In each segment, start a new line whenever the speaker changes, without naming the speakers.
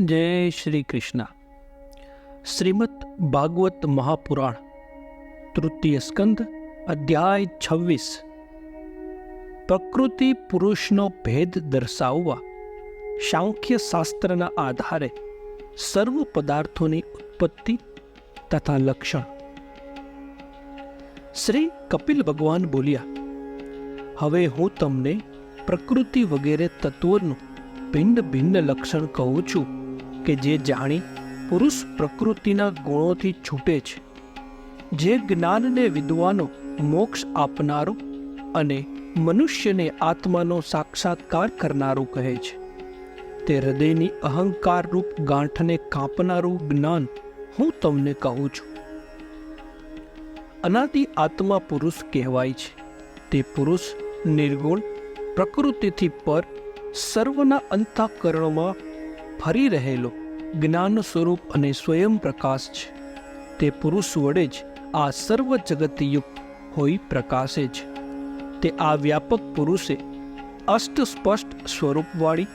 જય શ્રી કૃષ્ણ. શ્રીમદ ભાગવત મહાપુરાણ, તૃતીય સ્કંદ, અધ્યાય છવ્વીસ. પ્રકૃતિ પુરુષનો ભેદ દર્શાવવા સાંખ્ય શાસ્ત્રના આધારે સર્વ પદાર્થોની ઉત્પત્તિ તથા લક્ષણ. શ્રી કપિલ ભગવાન બોલ્યા, હવે હું તમને પ્રકૃતિ વગેરે તત્વોનું ભિન્ન ભિન્ન લક્ષણ કહું છું. કે જે જાણી પુરુષ પ્રકૃતિના ગુણોથી છૂટે છે. જે જ્ઞાનને વિદ્વાનો મોક્ષ આપનારો અને મનુષ્યને આત્માનો સાક્ષાત્કાર કરનારું કહે છે. તે હૃદયની અહંકાર રૂપ ગાંઠને કાપનારું જ્ઞાન હું તમને કહું છું. અનાદિ આત્મા પુરુષ કહેવાય છે. તે પુરુષ નિર્ગુણ પ્રકૃતિથી પર સર્વના અંતઃકરણમાં ફરી રહેલો જ્ઞાન સ્વરૂપ અને સ્વયં પ્રકાશ છે. તે પુરુષ વડે જ આ સર્વ જગતયુક્ત હોઈ પ્રકાશે છે. તે આ વ્યાપક પુરુષે અષ્ટ સ્પષ્ટ સ્વરૂપવાળી,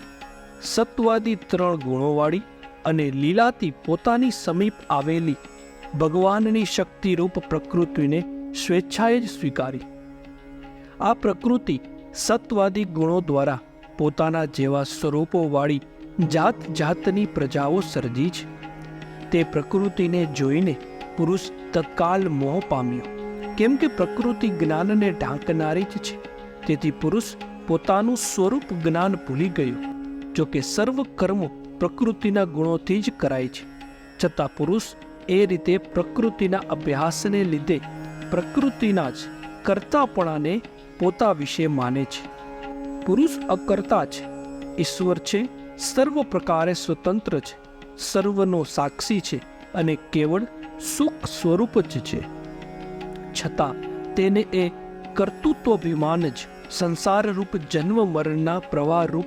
સત્વાદી ત્રણ ગુણોવાળી અને લીલાથી પોતાની સમીપ આવેલી ભગવાનની શક્તિરૂપ પ્રકૃતિને સ્વેચ્છાએ જ સ્વીકારી. આ પ્રકૃતિ સત્વાદી ગુણો દ્વારા પોતાના જેવા સ્વરૂપોવાળી જાત જાતની પ્રજાઓ સર્જી છે. તે પ્રકૃતિને જોઈને પુરુષ તત્કાલ મોહ પામ્યો. કેમ કે પ્રકૃતિ જ્ઞાનને ઢાંકનારી જ છે. તેથી પુરુષ પોતાનું સ્વરૂપ જ્ઞાન ભૂલી ગયો. જો કે સર્વ કર્મો પ્રકૃતિના ગુણોથી જ કરાય છે. છતાં પુરુષ એ રીતે પ્રકૃતિના અભ્યાસને લીધે પ્રકૃતિના જ કરતાપણાને પોતા વિશે માને છે. પુરુષ અકર્તા છે ઈશ્વર છે. સર્વ પ્રકારે સ્વતંત્ર છે, સર્વનો સાક્ષી છે અને કેવળ સુખ સ્વરૂપ જ છે. છતાં તેને એ કર્તૃત્વાભિમાન જ સંસારરૂપ જન્મ મરણના પ્રવાહરૂપ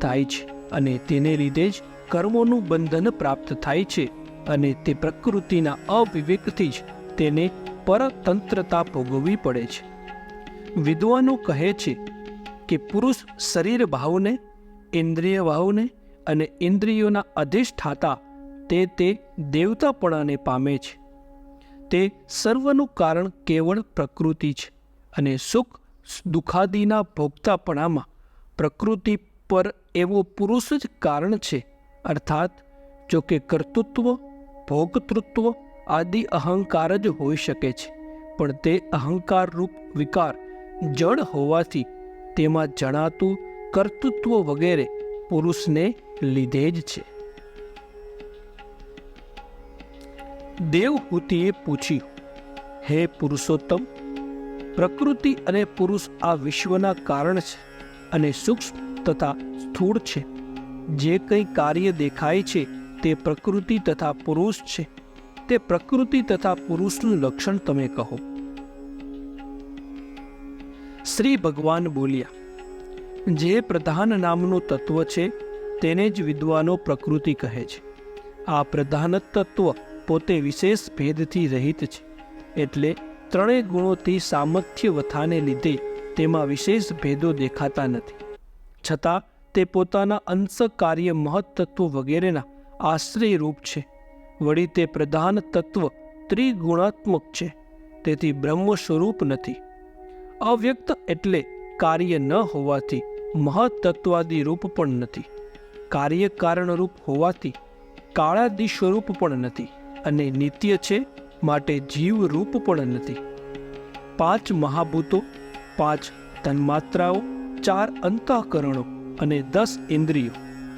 થાય છે અને તેને લીધે જ કર્મોનું બંધન પ્રાપ્ત થાય છે અને તે પ્રકૃતિના અવિવેકથી જ તેને પરતંત્રતા ભોગવવી પડે છે. વિદ્વાનો કહે છે કે પુરુષ શરીર ભાવને ઇન્દ્રિય વાહુને અને ઇન્દ્રિયોના અધિષ્ઠાતા તે તે દેવતાપણાને પામે છે. તે સર્વનું કારણ કેવળ પ્રકૃતિ છે અને સુખ દુઃખાદિના ભોગતાપણામાં પ્રકૃતિ પર એવો પુરુષ જ કારણ છે. અર્થાત, જો કે કર્તૃત્વ, ભોગતૃત્વ આદિ અહંકાર જ હોઈ શકે છે, પણ તે અહંકારરૂપ વિકાર જડ હોવાથી તેમાં જણાતું કર્તૃત્વ વગેરે પુરુષને લીધે જ છે. દેવહૂતિએ પૂછ્યું, હે પુરુષોત્તમ, પ્રકૃતિ અને પુરુષ આ વિશ્વના કારણ છે અને સૂક્ષ્મ તથા સ્થૂળ છે. જે કંઈ કાર્ય દેખાય છે તે પ્રકૃતિ તથા પુરુષ છે. તે પ્રકૃતિ તથા પુરુષનું લક્ષણ તમે કહો. શ્રી ભગવાન બોલ્યા જે પ્રધાન નામનું તત્વ છે, તેને જ વિદ્વાનો પ્રકૃતિ કહે છે. આ પ્રધાન તત્વ પોતે વિશેષ ભેદથી રહિત છે, એટલે ત્રણેય ગુણોથી સામર્થ્ય વથાને લીધે તેમાં વિશેષ ભેદો દેખાતા નથી. છતાં, તે પોતાના અંશ કાર્ય મહત્તત્વ વગેરેના આશ્રય રૂપ છે. વળી તે પ્રધાન તત્વ ત્રિગુણાત્મક છે, તેથી બ્રહ્મ સ્વરૂપ નથી. અવ્યક્ત એટલે કાર્ય ન હોવાથી, મહત્તત્વાદી રૂપ પણ નથી. કાર્ય કારણ રૂપ હોવાથી કાળાદી સ્વરૂપ પણ નથી અને નિત્ય છે માટે જીવ રૂપ પણ નથી. પાંચ મહાભૂતો, પાંચ તન્માત્રાઓ, ચાર અંતઃકરણો અને દસ ઇન્દ્રિયો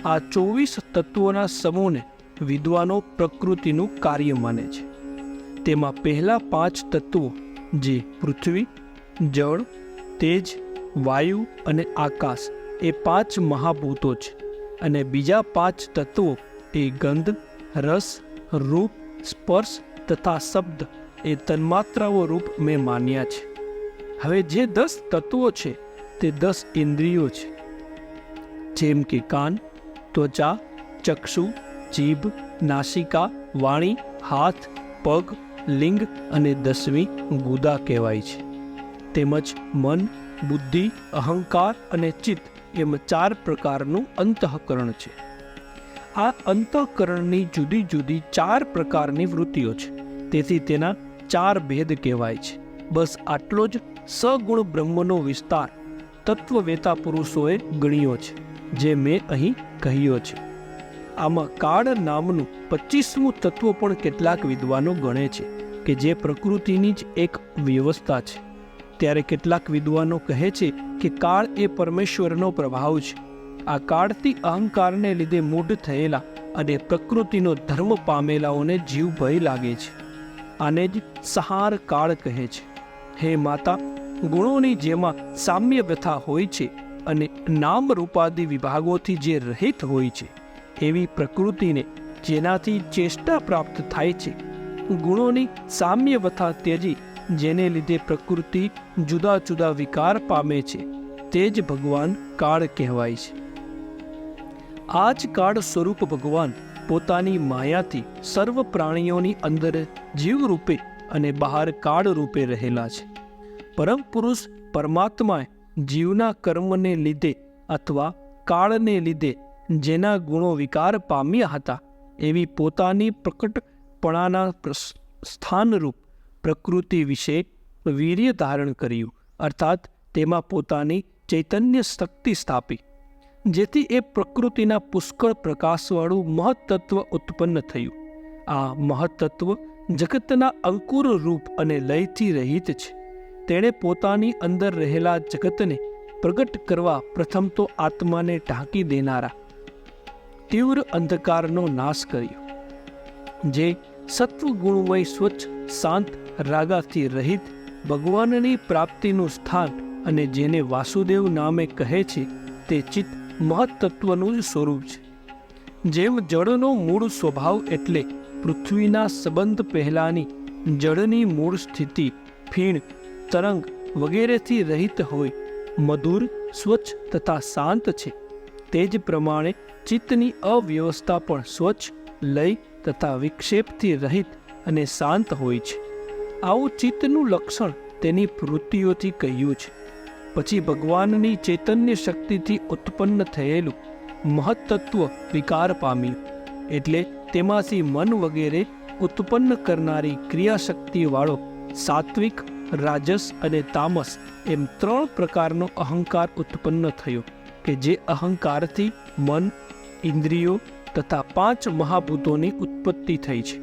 આ ચોવીસ તત્વોના સમૂહને વિદ્વાનો પ્રકૃતિનું કાર્ય માને છે. તેમાં પહેલા પાંચ તત્વો જે પૃથ્વી, જળ, તેજ વાયુ અને આકાશ એ પાંચ મહાભૂતો છે અને બીજા પાંચ તત્વો એ ગંધ, રસ, રૂપ, સ્પર્શ તથા શબ્દ એ તન્માત્રાઓ રૂપ મેં માન્યા છે. હવે જે દસ તત્વો છે તે દસ ઇન્દ્રિયો છે. જેમ કે કાન, ત્વચા, ચક્ષુ, જીભ, નાસિકા, વાણી, હાથ, પગ, લિંગ અને દસમી ગુદા કહેવાય છે. તેમજ મન બુદ્ધિ, અહંકાર અને ચિત્ત એમ ચાર પ્રકારનું અંતઃકરણ છે. આ અંતઃકરણની જુદી જુદી ચાર પ્રકારની વૃત્તિઓ છે. તેથી તેના ચાર ભેદ કહેવાય છે. બસ આટલો જ સગુણ બ્રહ્મનો વિસ્તાર તત્વવેતા પુરુષોએ ગણ્યો છે, જે મેં અહીં કહ્યો છે. આમાં કાળ નામનું પચીસમું તત્વ પણ કેટલાક વિદ્વાનો ગણે છે કે જે પ્રકૃતિની જ એક વ્યવસ્થા છે. ત્યારે કેટલાક વિદ્વાનો કહે છે કે કાળ એ પરમેશ્વરનો પ્રભાવ છે. આ કાળથી અહંકારને લીધે મૂઢ થયેલા અને પ્રકૃતિનો ધર્મ પામેલાઓને જીવ ભય લાગે છે. આને જ સહાર કાળ કહે છે. હે માતા, ગુણોની જેમાં સામ્ય વ્યથા હોય છે અને નામ રૂપાદી વિભાગોથી જે રહિત હોય છે, એવી પ્રકૃતિને જેનાથી ચેષ્ટા પ્રાપ્ત થાય છે. ગુણોની સામ્ય વ્યથા ત્યજી જેને લીધે પ્રકૃતિ જુદા જુદા વિકાર પામે છે. તે જ ભગવાન કાળ કહેવાય છે. આ જ કાળ સ્વરૂપ ભગવાન પોતાની માયાથી સર્વ પ્રાણીઓની અંદર જીવ રૂપે અને બહાર કાળ રૂપે રહેલા છે. પરમ પુરુષ પરમાત્માએ જીવના કર્મને લીધે અથવા કાળને લીધે જેના ગુણો વિકાર પામ્યા હતા, એવી પોતાની પ્રકટપણાના સ્થાનરૂપ પ્રકૃતિ વિશે વીર્ય ધારણ કર્યું, અર્થાત તેમાં પોતાની ચૈતન્ય શક્તિ સ્થાપી, જેથી એ પ્રકૃતિના પુષ્કળ પ્રકાશવાળું મહત્તત્વ ઉત્પન્ન થયું. આ મહત્તત્વ જગતના અંકુર રૂપ અને લયથી રહિત છે. તેણે પોતાની અંદર રહેલા જગતને પ્રગટ કરવા પ્રથમ તો આત્માને ઢાંકી દેનારા, તીવ્ર અંધકારનો નાશ કર્યો, જે સત્વગુણમય સ્વચ્છ, શાંત, રાગાથી રહિત ભગવાનની પ્રાપ્તિનું સ્થાન અને જેને વાસુદેવ નામે કહે છે તે ચિત્ત મહત્તત્વનું જ સ્વરૂપ છે. જેમ જળનો મૂળ સ્વભાવ એટલે પૃથ્વીના સંબંધ પહેલાંની જળની મૂળ સ્થિતિ, ફીણ, તરંગ વગેરેથી રહિત હોય, મધુર, સ્વચ્છ તથા શાંત છે. તે જ પ્રમાણે ચિત્તની અવ્યવસ્થા પણ સ્વચ્છ લય તથા વિક્ષેપથી રહિત અને શાંત હોય છે. આવું ચિત્તનું લક્ષણ તેની વૃત્તિઓથી કહ્યું છે. પછી ભગવાનની ચૈતન્ય શક્તિથી ઉત્પન્ન થયેલું મહત્તત્વ વિકાર પામ્યું, એટલે તેમાંથી મન વગેરે ઉત્પન્ન કરનારી ક્રિયાશક્તિવાળો સાત્વિક, રાજસ અને તામસ એમ ત્રણ પ્રકારનો અહંકાર ઉત્પન્ન થયો કે જે અહંકારથી મન, ઇન્દ્રિયો તથા પાંચ મહાભૂતોની ઉત્પત્તિ થઈ છે.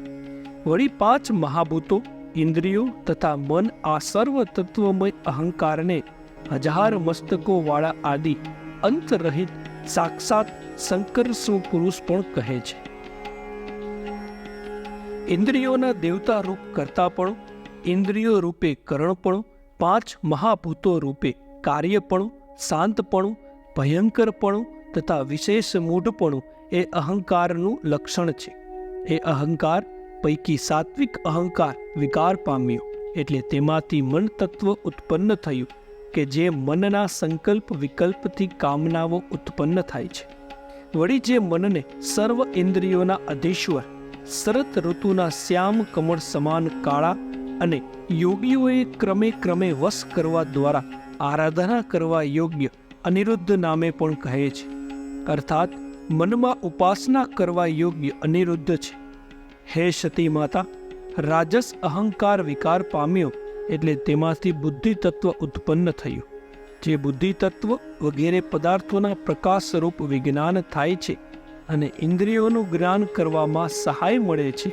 વળી પાંચ મહાભૂતો ઇન્દ્રિયો તથા મન આ સર્વ તત્વમય અહંકારને હજાર મસ્તકોવાળા આદિ અંતરહિત સાક્ષાત શંકર પુરુષ પણ કહે છે. ઇન્દ્રિયોના દેવતા રૂપ કરતા પણ ઇન્દ્રિયો રૂપે કરણપણું, પાંચ મહાભૂતો રૂપે કાર્યપણું, શાંતપણું, ભયંકરપણું તથા વિશેષ મૂઢપણું એ અહંકારનું લક્ષણ છે. એ અહંકાર પૈકી સાત્વિક અહંકાર વિકાર પામ્યો એટલે તેમાંથી મન તત્વ ઉત્પન્ન થયું કે જે મનના સંકલ્પ વિકલ્પથી કામનાઓ ઉત્પન્ન થાય છે. વળી જે મનને સર્વ ઇન્દ્રિયોના અધીશ્વર, શરત ઋતુના શ્યામ કમળ સમાન કાળા અને યોગીઓએ ક્રમે ક્રમે વશ કરવા દ્વારા આરાધના કરવા યોગ્ય અનિરુદ્ધ નામે પણ કહે છે. અર્થાત મનમાં ઉપાસના કરવા યોગ્ય અનિરુદ્ધ છે. હે સતી માતા રાજસ અહંકાર વિકાર પામ્યો એટલે તેમાંથી બુદ્ધિ તત્વ ઉત્પન્ન થયું. જે બુદ્ધિ તત્વ વગેરે પદાર્થોના પ્રકાશ સ્વરૂપ વિજ્ઞાન થાય છે અને ઇન્દ્રિયોનું જ્ઞાન કરવામાં સહાય મળે છે,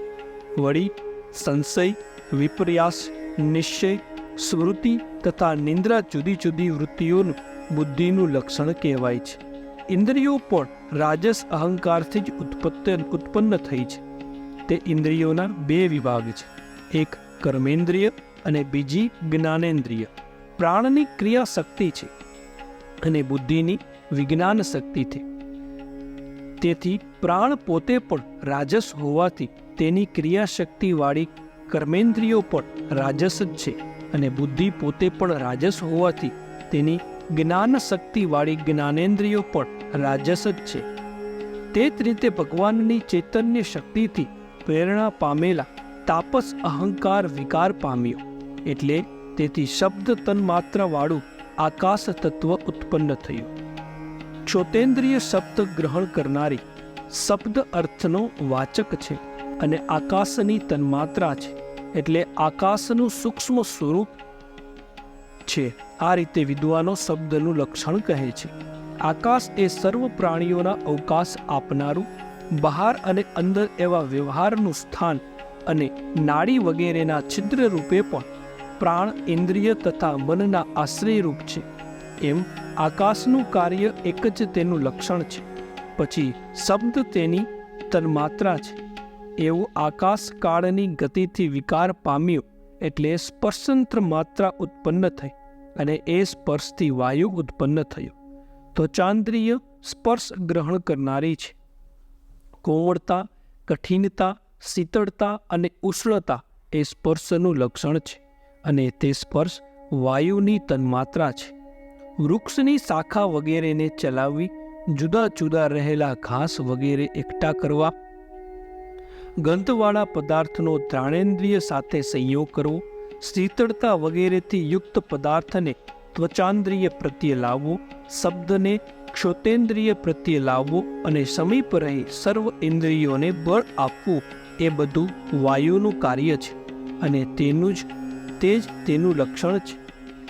વળી સંશય, વિપર્યાસ, નિશ્ચય, સ્મૃતિ તથા નિંદ્રા જુદી જુદી વૃત્તિઓનું બુદ્ધિનું લક્ષણ કહેવાય છે. ઇન્દ્રિયો પણ રાજસ અહંકારથી જ ઉત્પત્તિ ઉત્પન્ન થઈ છે. તે ઇન્દ્રિયોના બે વિભાગ છે. એક કર્મેન્દ્રિય અને બીજી જ્ઞાનેન્દ્રિય. પ્રાણની ક્રિયા શક્તિ છે અને બુદ્ધિની વિજ્ઞાન શક્તિ છે તેથી પ્રાણ પોતે પણ રાજસ હોવાથી તેની ક્રિયાશક્તિવાળી કર્મેન્દ્રિયો પણ રાજસ જ છે અને બુદ્ધિ પોતે પણ રાજસ હોવાથી તેની જ્ઞાન શક્તિવાળી જ્ઞાનેન્દ્રિયો પણ રાજસ જ છે. તે જ રીતે ભગવાનની ચૈતન્ય શક્તિથી પ્રેરણા પામેલા તાપસ અહંકાર વિકાર પામ્યો. એટલે તેથી શબ્દ તન્માત્રાવાળું આકાશ તત્વ ઉત્પન્ન થયું. ક્ષોતેન્દ્રિય શબ્દ ગ્રહણ કરનારી શબ્દ અર્થનો વાચક છે અને આકાશની તન્માત્રા છે. એટલે આકાશનું સૂક્ષ્મ સ્વરૂપ છે. આ રીતે વિદ્વાનો શબ્દનું લક્ષણ કહે છે. આકાશ એ સર્વ પ્રાણીઓના અવકાશ આપનારું, બહાર અને અંદર એવા વ્યવહારનું સ્થાન અને નાડી વગેરેના છિદ્ર રૂપે પણ પ્રાણ ઇન્દ્રિય તથા મનના આશ્રયરૂપ છે. એમ આકાશનું કાર્ય એક જ તેનું લક્ષણ છે. પછી શબ્દ તેની તન્માત્રા છે. એવું આકાશ કાળની ગતિથી વિકાર પામ્યો એટલે સ્પર્શંત્ર માત્રા ઉત્પન્ન થઈ અને એ સ્પર્શથી વાયુ ઉત્પન્ન થયો. તો ચાંદ્રિય સ્પર્શ ગ્રહણ કરનારી છે. કોમળતા, કઠિનતા, શીતળતા અને ઉષ્ણતા એ સ્પર્શનું લક્ષણ છે અને તે સ્પર્શ વાયુની તન્માત્રા છે. વૃક્ષની શાખા વગેરેને ચલાવવી જુદા જુદા રહેલા ઘાસ વગેરે એકઠા કરવા, ગંધવાળા પદાર્થનો ત્રાણેન્દ્રિય સાથે સંયોગ કરવો, શીતળતા વગેરેથી યુક્ત પદાર્થને ત્વચાન્દ્રિય પ્રત્યે લાવવો, શબ્દને ક્ષોતેન્દ્રિય પ્રત્યે લાવવો અને સમીપ રહી સર્વ ઇન્દ્રિયોને બળ આપવું, એ બધું વાયુનું કાર્ય છે અને તેનું જ, તે જ તેનું લક્ષણ છે.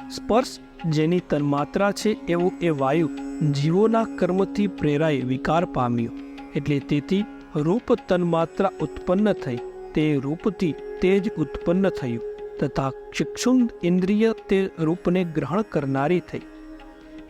સ્પર્શ જેની તન્માત્રા છે એવું એ વાયુ જીવોના કર્મથી પ્રેરાઈ વિકાર પામ્યો, એટલે તેથી રૂપ તન્માત્રા ઉત્પન્ન થઈ, તે રૂપથી તે જ ઉત્પન્ન થયું. તથા ચિક્ષુંદ ઇન્દ્રિય તે રૂપને ગ્રહણ કરનારી થઈ.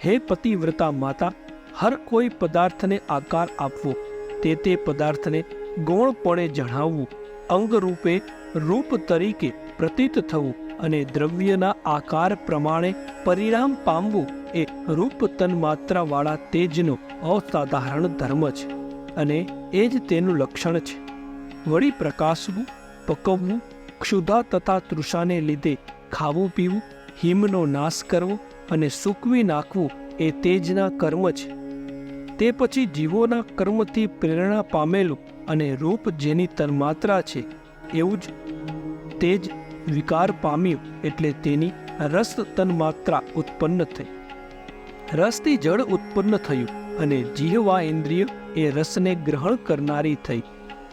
હે પતિવ્રતા માતા, હર કોઈ પદાર્થને આકાર આપવો, તે તે પદાર્થને ગૌણપણે જણાવવું, અંગરૂપે રૂપ તરીકે પ્રતીત થવું અને દ્રવ્યના આકાર પ્રમાણે પરિણામ પામવું એ રૂપ તન્માત્રાવાળા તેજનો અસાધારણ ધર્મ છે અને એ જ તેનું લક્ષણ છે. વળી પ્રકાશવું, પકવવું ક્ષુધા તથા તૃષાને લીધે ખાવું પીવું, હિમનો નાશ કરવો અને સૂકવી નાખવું એ તેજના કર્મ છે. તે પછી જીવોના કર્મથી પ્રેરણા પામેલું અને રૂપ જેની તન્માત્રા છે, એવું જ તેજ વિકાર પામ્યું એટલે તેની રસ તન્માત્રા ઉત્પન્ન થઈ. રસથી જળ ઉત્પન્ન થયું અને જીહવા ઇન્દ્રિય એ રસને ગ્રહણ કરનારી થઈ.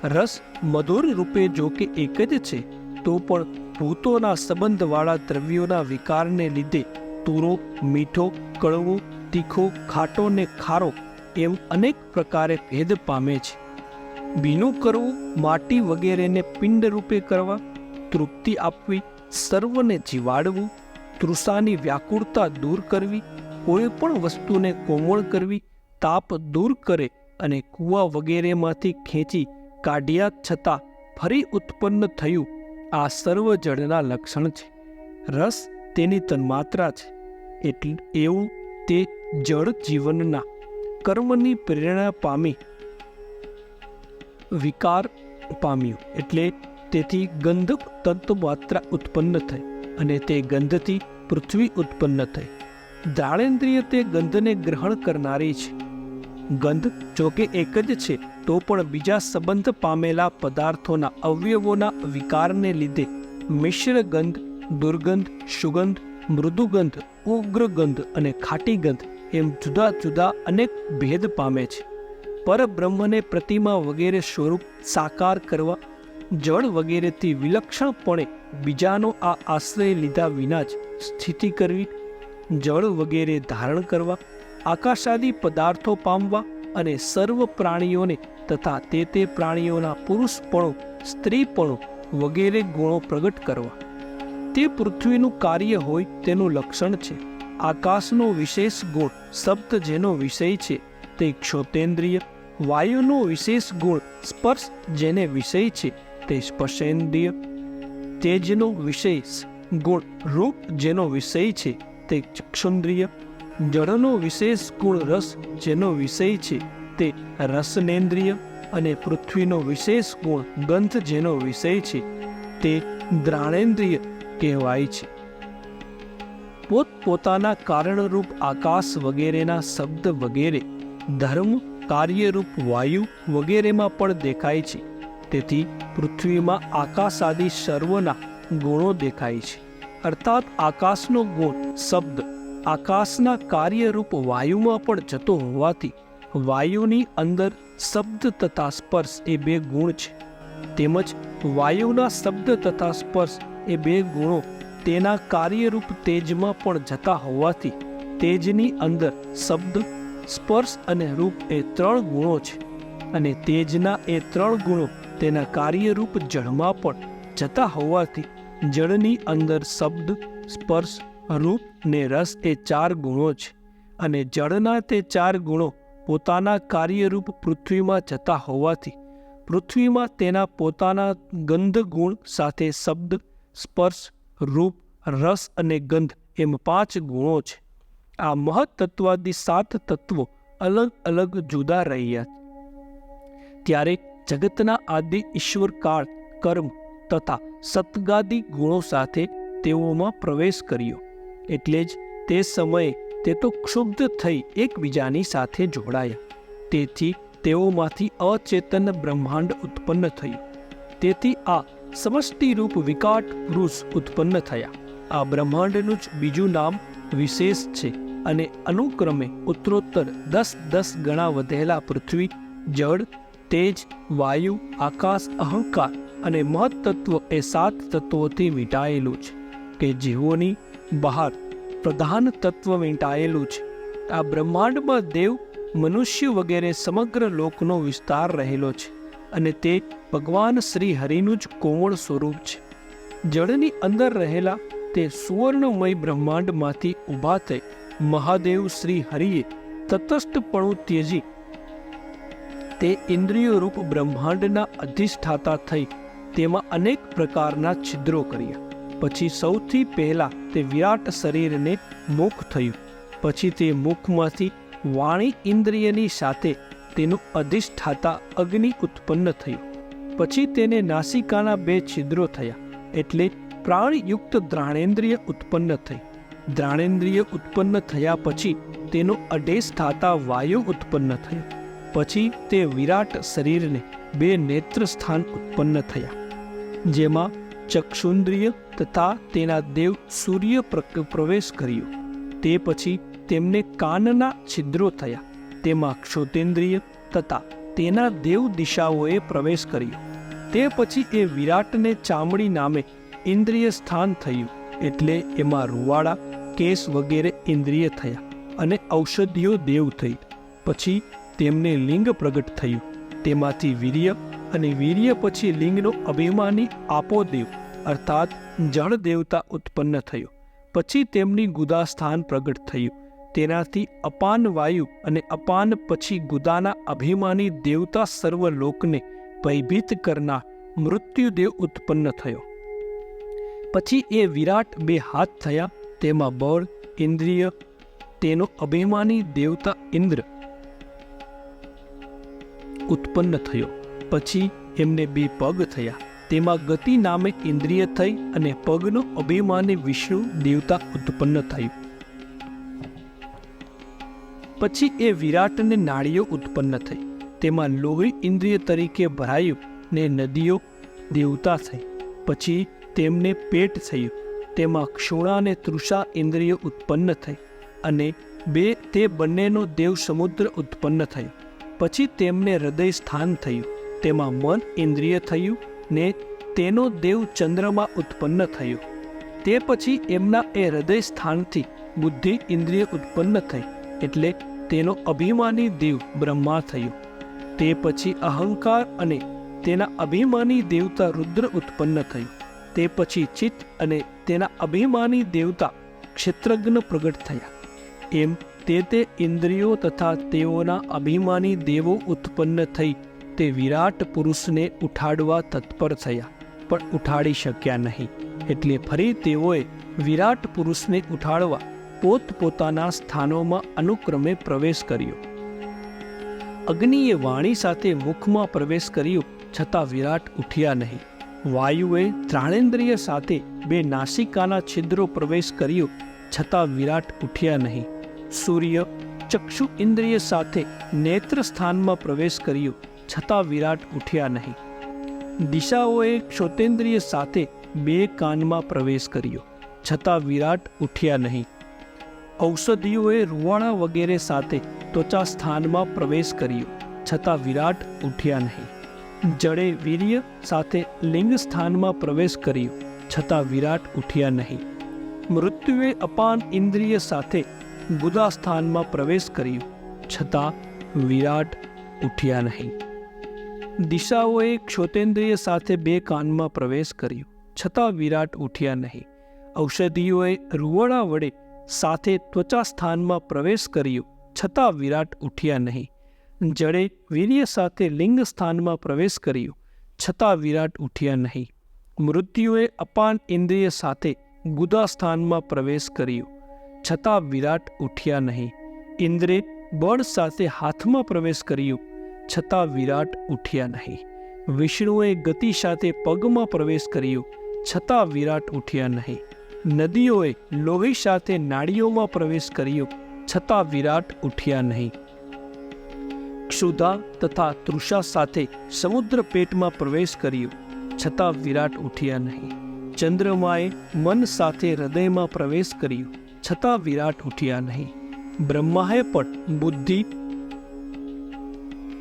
રસ મધુર રૂપે જો કે એક જ છે તો પણ ભૂતોના સંબંધવાળા દ્રવ્યોના વિકારને લીધે તુરો, મીઠો, કડવો, તીખો, ખાટો ને ખારો એમ અનેક પ્રકારે ભેદ પામે છે. ભીનું કરવું, માટી વગેરેને પિંડ રૂપે કરવા, તૃપ્તિ આપવી, સર્વને જીવાડવું, તૃષાની વ્યાકુળતા દૂર કરવી, કોઈ પણ વસ્તુને કોમળ કરવી, તાપ દૂર કરે અને કૂવા વગેરેમાંથી ખેંચી કાઢ્યા છતાં ફરી ઉત્પન્ન થયું આ સર્વ જળના લક્ષણ છે. રસ તેની તન્માત્રા છે. એટલે એવું તે જળ જીવનના કર્મની પ્રેરણા પામી વિકાર પામ્યું. એટલે તેથી ગંધક તત્વમાત્રા ઉત્પન્ન થઈ અને તે ગંધથી પૃથ્વી ઉત્પન્ન થઈ. દાળેન્દ્રિય તે ગંધને ગ્રહણ કરનારી છે. ગંધ જોકે એક જ છે, તો પણ બીજા સંબંધ પામેલા પદાર્થોના અવયવોના વિકારને લીધે મિશ્ર ગંધ, દુર્ગંધ, સુગંધ, મૃદુગંધ ઉગ્ર ગંધ અને ખાટી ગંધ એમ જુદા જુદા અનેક ભેદ પામે છે. પરબ્રહ્મને પ્રતિમા વગેરે સ્વરૂપ સાકાર કરવા, જળ વગેરેથી વિલક્ષણપણે બીજાનો આ આશ્રય લીધા વિના જ સ્થિતિ કરવી, જળ વગેરે ધારણ કરવા આકાશાદી પદાર્થો પામવા અને સર્વ પ્રાણીઓને તથા તે તે પ્રાણીઓના પુરુષપણો, સ્ત્રીપણો વગેરે ગુણો પ્રગટ કરવા. તે પૃથ્વીનું કાર્ય હોય તેનું લક્ષણ છે. આકાશનો વિશેષ ગુણ શબ્દ જેનો વિષય છે. તે ક્ષોતેન્દ્રિય, વાયુનો વિશેષ ગુણ સ્પર્શ જેને વિષય છે તે સ્પર્શેન્દ્રિય. તેજનો વિશેષ ગુણ રૂપ જેનો વિષય છે તે ચક્ષુન્દ્રિય. જળનો વિશેષ ગુણ રસ જેનો વિષય છે તે રસનેન્દ્રિય અને પૃથ્વીનો વિશેષ ગુણ ગંધ જેનો વિષય છે તે દ્રાણેન્દ્રિય કહેવાય છે. પોતપોતાના કારણરૂપ આકાશ વગેરેના શબ્દ વગેરે, ધર્મ, કાર્યરૂપ વાયુ વગેરેમાં પણ દેખાય છે. તેથી પૃથ્વીમાં આકાશ આદિ સર્વના ગુણો દેખાય છે. અર્થાત આકાશનો ગુણ શબ્દ આકાશના કાર્યરૂપ વાયુમાં પણ જતો હોવાથી વાયુની અંદર શબ્દ તથા સ્પર્શ એ બે ગુણ છે. તેમજ વાયુના શબ્દ તથા સ્પર્શ એ બે ગુણો તેના કાર્યરૂપ તેજમાં પણ જતા હોવાથી તેજની અંદર શબ્દ, સ્પર્શ અને રૂપ એ ત્રણ ગુણો છે. અને તેજના એ ત્રણ ગુણો તેના કાર્યરૂપ જળમાં પણ જતા હોવાથી જળની અંદર શબ્દ, સ્પર્શ રૂપ ને રસ એ ચાર ગુણો છે અને જળના તે ચાર ગુણો પોતાના કાર્યરૂપ પૃથ્વીમાં જતા હોવાથી પૃથ્વીમાં તેના પોતાના ગંધ ગુણ સાથે શબ્દ, સ્પર્શ, રૂપ, રસ અને ગંધ એમ પાંચ ગુણો છે. આ મહત્તત્વાદી સાત તત્વો અલગ અલગ જુદા રહ્યા. ત્યારે જગતના આદિ ઈશ્વર કાળ, કર્મ તથા સતગાદી ગુણો સાથે તેઓમાં પ્રવેશ કર્યો. એટલે જ તે સમયે તે તો ક્ષુબ્ધ થઈ એકબીજાની સાથે જોડાયા. તેથી તેઓમાંથી અચેતન બ્રહ્માંડ ઉત્પન્ન થયું. તેથી આ સમષ્ટિરૂપ વિકાટ પુરુષ ઉત્પન્ન થયા. આ બ્રહ્માંડનું જ બીજું નામ વિશેષ છે અને અનુક્રમે ઉત્તરોત્તર દસ દસ ગણા વધેલા પૃથ્વી, જળ, તેજ, વાયુ, આકાશ, અહંકાર અને મહત્તત્વ એ સાત તત્વોથી વીંટાયેલું છે કે જેઓની બહાર પ્રધાન તત્વ વીંટાયેલું છે. આ બ્રહ્માંડમાં દેવ, મનુષ્ય વગેરે સમગ્ર લોકનો વિસ્તાર રહેલો છે અને તે ભગવાન શ્રી હરિનું જ કોમળ સ્વરૂપ છે. જળની અંદર રહેલા તે સુવર્ણમય બ્રહ્માંડમાંથી ઊભા થઈ મહાદેવ શ્રી હરિએ તટસ્થપણું ત્યજી. તે ઇન્દ્રિયરૂપ બ્રહ્માંડના અધિષ્ઠાતા થઈ તેમાં અનેક પ્રકારના છિદ્રો કર્યા. પછી સૌથી પહેલા તે વિરાટ શરીરને મુખ થયું. પછી તે મુખમાંથી વાણી ઇન્દ્રિયની સાથે તેનું અધિષ્ઠાતા અગ્નિ ઉત્પન્ન થયું. પછી તેને નાસિકાના બે છિદ્રો થયા, એટલે પ્રાણયુક્ત દ્રાણેન્દ્રિય ઉત્પન્ન થઈ. દ્રાણેન્દ્રિય ઉત્પન્ન થયા પછી તેનો અઢેષ્ઠાતા વાયુ ઉત્પન્ન થયો. પછી તે વિરાટ શરીરને બે નેત્ર સ્થાન ઉત્પન્ન થયા, જેમાં ચક્ષુન્દ્રિય તથા તેના દેવ સૂર્ય પ્રવેશ કર્યો. તે પછી તેમને કાનના છિદ્રો થયા. તેમાં ક્ષોતેન્દ્રિય તથા તેના દેવ દિશાઓએ પ્રવેશ કર્યો. તે પછી એ વિરાટને ચામડી નામે ઇન્દ્રિય સ્થાન થયું. એટલે એમાં રૂવાડા, કેસ વગેરે ઇન્દ્રિય થયા અને ઔષધિઓ દેવ થઈ. પછી તેમને લિંગ પ્રગટ થયું. તેમાંથી વીર્ય અને વીર્ય પછી લિંગનો અભિમાની આપો દેવ. અર્થાત જળ દેવતા ઉત્પન્ન થયો. પછી તેમની ગુદા સ્થાન પ્રગટ થયું. તેનાથી અપાન વાયુ અને અપાન પછી ગુદાના અભિમાની દેવતા સર્વ લોકને ભયભીત કરનાર મૃત્યુદેવ ઉત્પન્ન થયો. પછી એ વિરાટ બે હાથ થયા. તેમાં બળ, ઇન્દ્રિય, તેનો અભિમાની દેવતા ઇન્દ્ર ઉત્પન્ન થયો. પછી એમને બે પગ થયા. તેમાં ગતિ નામે ઇન્દ્રિય થઈ અને પગનો અભિમાની વિષ્ણુ દેવતા ઉત્પન્ન થયું. પછી એ વિરાટને નાળીઓ ઉત્પન્ન થઈ. તેમાં લોહી ઇન્દ્રિય તરીકે ભરાયું ને નદીઓ દેવતા થઈ. પછી તેમને પેટ થયું. તેમાં ક્ષુણા અને તૃષા ઇન્દ્રિયો ઉત્પન્ન થઈ અને બે તે બંનેનો દેવ સમુદ્ર ઉત્પન્ન થયો. પછી તેમને હૃદય સ્થાન થયું. તેમાં મન ઇન્દ્રિય થયું ને તેનો દેવ ચંદ્રમાં ઉત્પન્ન થયો. તે પછી એમના એ હૃદય સ્થાનથી બુદ્ધિ ઇન્દ્રિય ઉત્પન્ન થઈ, એટલે તેનો અભિમાની દેવ બ્રહ્મા થયો. તે પછી અહંકાર અને તેના અભિમાની દેવતા રુદ્ર ઉત્પન્ન થયું. તે પછી ચિત્ત અને તેના અભિમાની દેવતા ક્ષેત્રજ્ઞ પ્રગટ થયા. એમ તે તે ઇન્દ્રિયો તથા તેઓના અભિમાની દેવો ઉત્પન્ન થઈ તે વિરાટ પુરુષને ઉઠાડવા તત્પર થયા, પણ ઉઠાડી શક્યા નહીં. એટલે ફરી તેઓએ વિરાટ પુરુષને ઉઠાડવા પોતપોતાના સ્થાનોમાં અનુક્રમે પ્રવેશ કર્યો. અગ્નિએ વાણી સાથે મુખમાં પ્રવેશ કર્યો, છતાં વિરાટ ઉઠ્યા નહીં. વાયુએ ત્રાણેન્દ્રિય સાથે બે નાસિકાના છિદ્રો પ્રવેશ કર્યો, છતાં વિરાટ ઉઠ્યા નહીં. સૂર્ય ચક્ષુ ઇન્દ્રિય સાથે નેત્ર સ્થાનમાં પ્રવેશ કર્યો છતાં વિરાટ ઉઠ્યા નહીં. દિશાઓએ ક્ષોતેન્દ્રિય સાથે બે કાનમાં પ્રવેશ કર્યો. છતાં વિરાટ ઉઠ્યા નહીં. ઔષધિઓએ રૂવાણા વગેરે સાથે ત્વચા સ્થાનમાં પ્રવેશ કર્યો. છતાં વિરાટ ઉઠ્યા નહીં. જડે વીર્ય સાથે લિંગ સ્થાનમાં પ્રવેશ કર્યો. છતાં વિરાટ ઉઠ્યા નહીં. મૃત્યુએ અપાન ઇન્દ્રિય સાથે ગુદા સ્થાનમાં પ્રવેશ કર્યો. છતાં વિરાટ ઉઠ્યા નહીં. દિશાઓએ ક્ષોતેન્દ્રિય સાથે બે કાનમાં પ્રવેશ કર્યો. છતાં વિરાટ ઉઠ્યા નહીં. ઔષધિઓએ રૂવડા વડે સાથે ત્વચા સ્થાનમાં પ્રવેશ કર્યો. છતાં વિરાટ ઉઠ્યા નહીં. જડે વીર્ય સાથે લિંગ સ્થાનમાં પ્રવેશ કર્યો. છતાં વિરાટ ઉઠ્યા નહીં. મૃત્યુએ અપાન ઇન્દ્રિય સાથે ગુદા સ્થાનમાં પ્રવેશ કર્યો. છતાં વિરાટ ઉઠ્યા નહીં. ઇન્દ્રે બળ સાથે હાથમાં પ્રવેશ કર્યો. છતાં વિરાટ ઉઠ્યા નહીં. વિષ્ણુએ ગતિ સાથે પગમાં પ્રવેશ કર્યો, છતાં વિરાટ ઉઠ્યા નહીં. નદીઓએ લોહી સાથે નાડીઓમાં પ્રવેશ કર્યો, છતાં વિરાટ ઉઠ્યા નહીં. ક્ષુધા તથા તૃષા સાથે સમુદ્ર પેટમાં પ્રવેશ કર્યો, છતાં વિરાટ ઉઠ્યા નહીં. ચંદ્રમાએ મન સાથે હૃદયમાં પ્રવેશ કર્યો, છતાં વિરાટ ઉઠ્યા નહીં. બ્રહ્માએ પણ બુદ્ધિ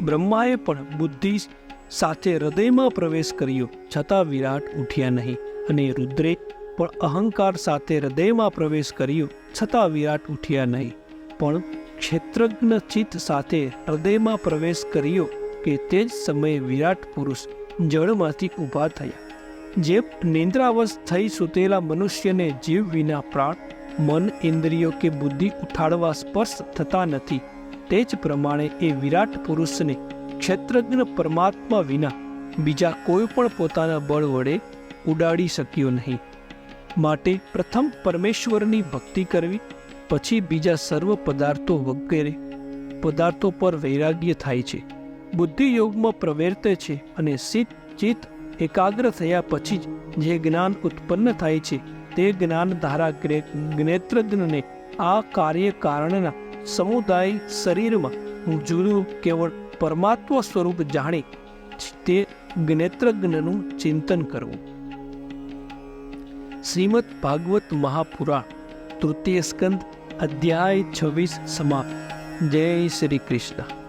બ્રહ્માએ પણ બુદ્ધિ સાથે હૃદયમાં પ્રવેશ કર્યો. છતાં વિરાટ ઉઠ્યા નહીં અને રુદ્રે પણ અહંકાર સાથે હૃદયમાં પ્રવેશ કર્યો. છતાં વિરાટ ઉઠ્યા નહીં. પણ ક્ષેત્રજ્ઞ ચિત્ત સાથે હૃદયમાં પ્રવેશ કર્યો કે તે જ સમયે વિરાટ પુરુષ જળમાંથી ઊભા થયા. જે નિંદ્રાવશ થઈ સૂતેલા મનુષ્યને જીવ વિના પ્રાણ, મન, ઇન્દ્રિયો કે બુદ્ધિ ઉઠાડવા સ્પર્શ થતા નથી. તે જ પ્રમાણે એ વિરાટ પુરુષને ક્ષેત્રજ્ઞ પરમાત્મા વિના બીજા કોઈ પણ પોતાના બળ વડે ઉડાડી શક્યો નહીં. માટે પ્રથમ પરમેશ્વરની ભક્તિ કરવી, પછી બીજા સર્વ પદાર્થો વગેરે પદાર્થો પર વૈરાગ્ય થાય છે. બુદ્ધિયોગમાં પ્રવેર્તે છે અને સિદ્ધ ચિત્ત એકાગ્ર થયા પછી જ જે જ્ઞાન ઉત્પન્ન થાય છે, તે જ્ઞાન ધારા જ્ઞેત્રજ્ઞને આ કાર્ય કારણના સમુદાય શરીરમાં જુદું કેવળ પરમાત્મ સ્વરૂપ જાણી તે જ્ઞેત્રજ્ઞનું ચિંતન કરવું. શ્રીમદ ભાગવત મહાપુરાણ તૃતીય સ્કંદ અધ્યાય છવ્વીસ સમાપ્ત. જય શ્રી કૃષ્ણ.